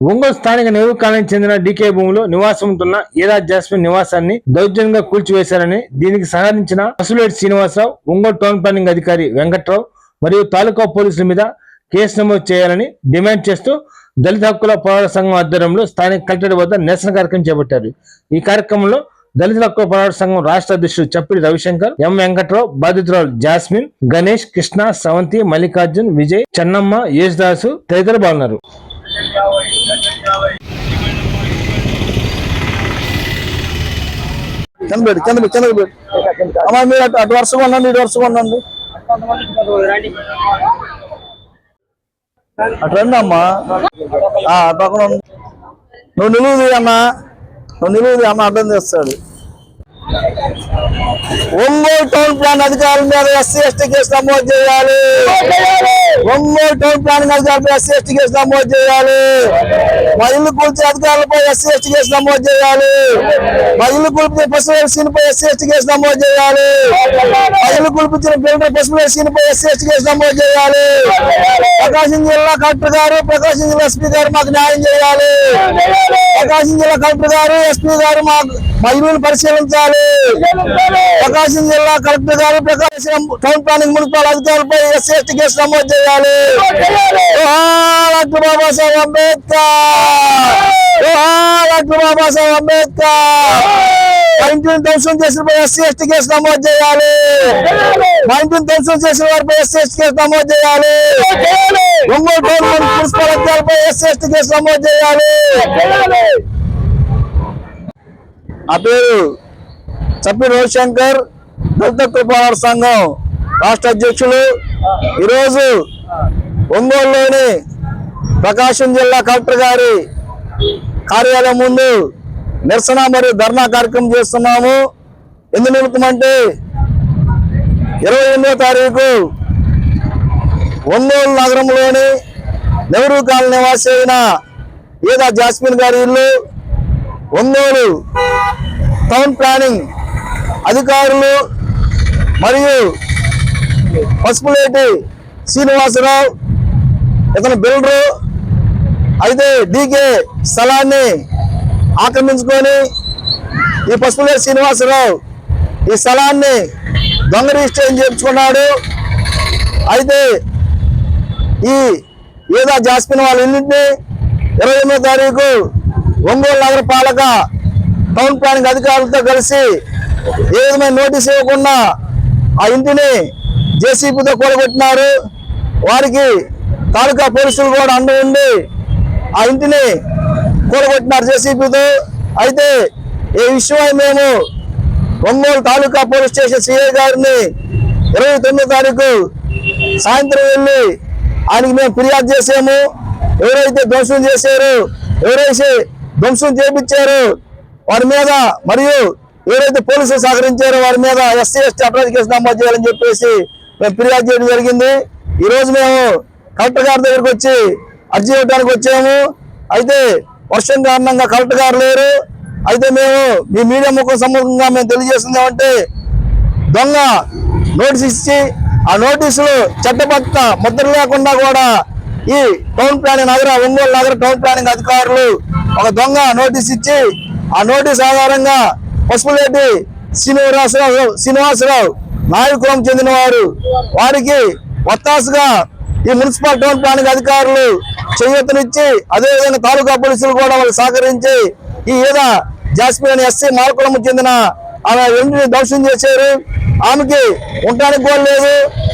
ఒంగోలు స్థానిక నెహ్రూ చెందిన డీకే భూమిలో నివాసం ఉంటున్న ఈరా జాస్మిన్ నివాసాన్ని దౌర్జన్యంగా కూల్చివేశారని దీనికి సహకరించిన పసులేటి శ్రీనివాసరావు ఒంగోలు టౌన్ ప్లానింగ్ అధికారి వెంకట్రావు మరియు తాలూకా పోలీసుల మీద కేసు నమోదు చేయాలని డిమాండ్ చేస్తూ దళిత హక్కుల పోరాట సంఘం ఆధ్వర్యంలో స్థానిక కలెక్టరేట్ వద్ద నిరసన కార్యక్రమం చేపట్టారు. ఈ కార్యక్రమంలో దళిత హక్కుల పోరాట సంఘం రాష్ట్ర అధ్యక్షుడు చప్పిడి రవిశంకర్ ఎం వెంకట్రావు బాధితురాలు జాస్మిన్ గణేష్ కృష్ణ సవంతి మల్లికార్జున్ విజయ్ చెన్నమ్మ యేసుదాసు తదితరులు పాల్గొన్నారు. కింద పెట్టి కింద పెట్టి పెట్టి. అమ్మా మీరు అటు అటు వరుసగా ఉండండి ఇటు వరుసగా ఉండండి అటు రండి అమ్మా. అటు పక్కన నువ్వు నిలువుది అన్న నువ్వు నిలువుది అన్న అర్థం చేస్తాడు. ఒంగోలు టౌన్ ప్లాన్ అధికారుల మీద ఎస్సీ ఎస్టీ కేసు నమోదు చేయాలి. ఒంగోలు టౌన్ ప్లాన్ అధికారులపై ఎస్సీ ఎస్టీ కేసు నమోదు చేయాలి మా ఇల్లు కూల్చే అధికారులపై ఎస్సీ ఎస్టీ కేసు నమోదు చేయాలి మా ఇల్లు కులిపిన పశువుల సీన్పై ఎస్సీ ఎస్టీ కేసు నమోదు చేయాలి మా ఇల్లు కులిపించిన బిల్డర్ పశువుల సీన్పై ఎస్సీ ఎస్టీ కేసు నమోదు చేయాలి ప్రకాశం జిల్లా కలెక్టర్ గారు ప్రకాశం జిల్లా ఎస్పీ గారు మాకు న్యాయం చేయాలి ప్రకాశం జిల్లా కలెక్టర్ గారు ఎస్పీ గారు మాకు మా పరిశీలించాలి. ప్రకాశం జిల్లా కలెక్టర్ గారు ప్రకాశం టౌన్ ప్లానింగ్ మున్సిపల్ అధికారులపై ఎస్సీ ఎస్టీ కేసు నమోదు చేయాలి. డాక్టర్ బాబాసాహెబ్ అంబేద్కర్. డాక్టర్ బాబాసాహెబ్ అంబేద్కర్. మా ఇంటిని ధ్వంసం చేసిన ఎస్సీ ఎస్టీ కేసు నమోదు చేయాలి. మా ఇంటిని చేసిన వారిపై ఎస్సీ ఎస్టీ కేసు నమోదు చేయాలి. ఒంగోలు టౌన్ మున్సిపల్ అధికారులపై ఎస్సీ ఎస్టీ కేసు నమోదు చేయాలి. నా పేరు చప్పి రవిశంకర్ దళిత కృపాల సంఘం రాష్ట్ర అధ్యక్షులు. ఈరోజు ఒంగోలులోని ప్రకాశం జిల్లా కలెక్టర్ గారి కార్యాలయం ముందు నిరసన మరియు ధర్నా కార్యక్రమం చేస్తున్నాము. ఎందు నిమిత్తమంటే ఇరవై ఎనిమిదో తారీఖు ఒంగోలు నగరంలోని నెహ్రూ కాలనీ నివాసి అయిన ఈదా జాస్మిన్ గారి ఇల్లు ఒంగోలు టౌన్ ప్లానింగ్ అధికారులు మరియు పసుపులేటి శ్రీనివాసరావు ఇతను బిల్డరు అయితే డీకే స్థలాన్ని ఆక్రమించుకొని ఈ పసుపులేటి శ్రీనివాసరావు ఈ స్థలాన్ని దొంగ రిజిస్ట్రేషన్ చేయించుకున్నాడు. అయితే ఈ ఏదో జాస్మిన్ వాళ్ళ ఇంటిని ఇరవై ఎనిమిదో తారీఖు ఒంగోలు నగర పాలక టౌన్ ప్లానింగ్ అధికారులతో కలిసి ఏ విధమైన నోటీస్ ఇవ్వకుండా ఆ ఇంటిని జేసీబీతో కూడగొట్టినారు. వారికి తాలూకా పోలీసులు కూడా అండ ఉండి ఆ ఇంటిని కూడగొట్టినారు జేసీబీతో. అయితే ఈ విషయమై మేము Ongole taluka police station CI గారిని ఇరవై తొమ్మిదో తారీఖు సాయంత్రం వెళ్ళి ఆయనకి మేము ఫిర్యాదు చేసాము ఎవరైతే ధ్వంసం చేశారు ఎవరైతే ధ్వంసం చేపించారో వారి మీద మరియు ఎవరైతే పోలీసులు సహకరించారో వారి మీద ఎస్సీ ఎస్టీ అట్రాసిటీ కేసు నమోదు చేయాలని చెప్పేసి మేము ఫిర్యాదు చేయడం జరిగింది. ఈరోజు మేము కలెక్టర్ గారి దగ్గరికి వచ్చి అర్జీ ఇవ్వడానికి వచ్చాము. అయితే వర్షం కారణంగా కలెక్టర్ గారు లేరు. అయితే మేము మీ మీడియా ముఖం సమ్ముఖంగా మేము తెలియజేస్తున్నామంటే దొంగ నోటీస్ ఇచ్చి ఆ నోటీసులు చట్టబద్ధ ముద్ర లేకుండా కూడా ఈ టౌన్ ప్లానింగ్ నగర ఒంగోలు నగర టౌన్ ప్లానింగ్ అధికారులు ఒక దొంగ నోటీస్ ఇచ్చి ఆ నోటీస్ ఆధారంగా పసుపులేటి శ్రీనివాసరావు శ్రీనివాసరావు నాయకులం చెందిన వారు వారికి వత్తాసుగా ఈ మున్సిపల్ టౌన్ ప్లానింగ్ అధికారులు చేయూతనిచ్చి అదేవిధంగా తాలూకా పోలీసులు కూడా వాళ్ళు సహకరించి ఈ ఈద జాస్మిన్ అనే ఎస్సీ మార్కులము చెందిన ఆమె ఇంటిని ధ్వంసం చేశారు. ఆమెకి ఉండడానికి కూడా లేదు.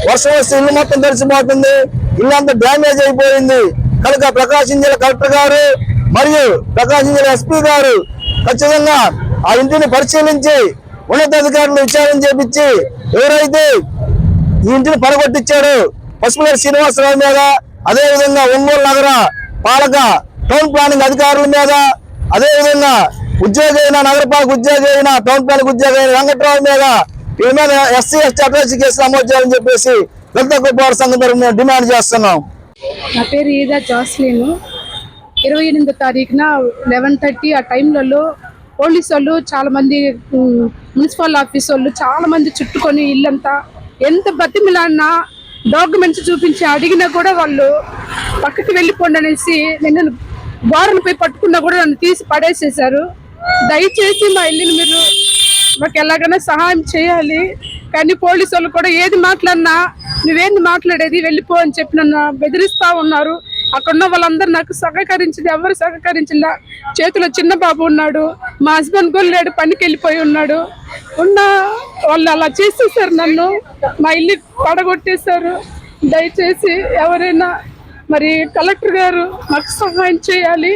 వర్షం వస్తే ఇల్లు మొత్తం తెరిచిపోతుంది ఇల్లు అంతా డ్యామేజ్ అయిపోయింది. కనుక ప్రకాశం జిల్లా కలెక్టర్ గారు మరియు ప్రకాశం జిల్లా ఎస్పీ గారు ఖచ్చితంగా ఆ ఇంటిని పరిశీలించి ఉన్నతాధికారులు విచారణ చేపించి ఎవరైతే ఈ ఇంటిని పడగొట్టించాడు పసుపులేరు శ్రీనివాసరావు మీద అదే విధంగా ఒంగోలు నగర పాలక టౌన్ ప్లానింగ్ అధికారుల మీద అదే విధంగా ఉద్యోగి అయిన నగరపాలక ఉద్యోగి అయిన టౌన్ ప్లానింగ్ ఉద్యోగి అయిన వెంకట్రావు మీద వీళ్ళ మీద ఎస్సీ ఎస్టీ అట్రాసిటీ కేసు నమోదు చేయాలని చెప్పేసి దళిత కుటుంబాల సంఘం తరఫున డిమాండ్ చేస్తున్నాం. నా పేరు ఈదా జాస్లిన్. ఇరవై ఎనిమిదో తారీఖున లెవెన్ థర్టీ ఆ టైంలలో పోలీసు వాళ్ళు చాలా మంది మున్సిపల్ ఆఫీస్ వాళ్ళు చాలా మంది చుట్టుకొని ఇల్లంతా ఎంత బతిమిలాడినా డాక్యుమెంట్స్ చూపించి అడిగినా కూడా వాళ్ళు పక్కకి వెళ్ళిపోండి అనేసి నిన్ను పోయి పట్టుకున్నా కూడా నన్ను తీసి పడేసేశారు. దయచేసి మా ఇల్లుని మీరు మాకు ఎలాగైనా సహాయం చేయాలి. కానీ పోలీసు వాళ్ళు కూడా ఏది మాట్లాడినా నువ్వేంది మాట్లాడేది? వెళ్ళిపో అని చెప్పి నన్ను బెదిరిస్తా ఉన్నారు. అక్కడున్న వాళ్ళందరూ నాకు సహకరించింది ఎవరు సహకరించలే? చేతిలో చిన్న బాబు ఉన్నాడు మా హస్బెండ్ కూడా లేడు పనికి వెళ్ళిపోయి ఉన్నాడు. ఉన్న వాళ్ళు అలా చేసేసారు నన్ను మా ఇల్లు పడగొట్టేశారు. దయచేసి ఎవరైనా మరి కలెక్టర్ గారు మాకు సహాయం చేయాలి.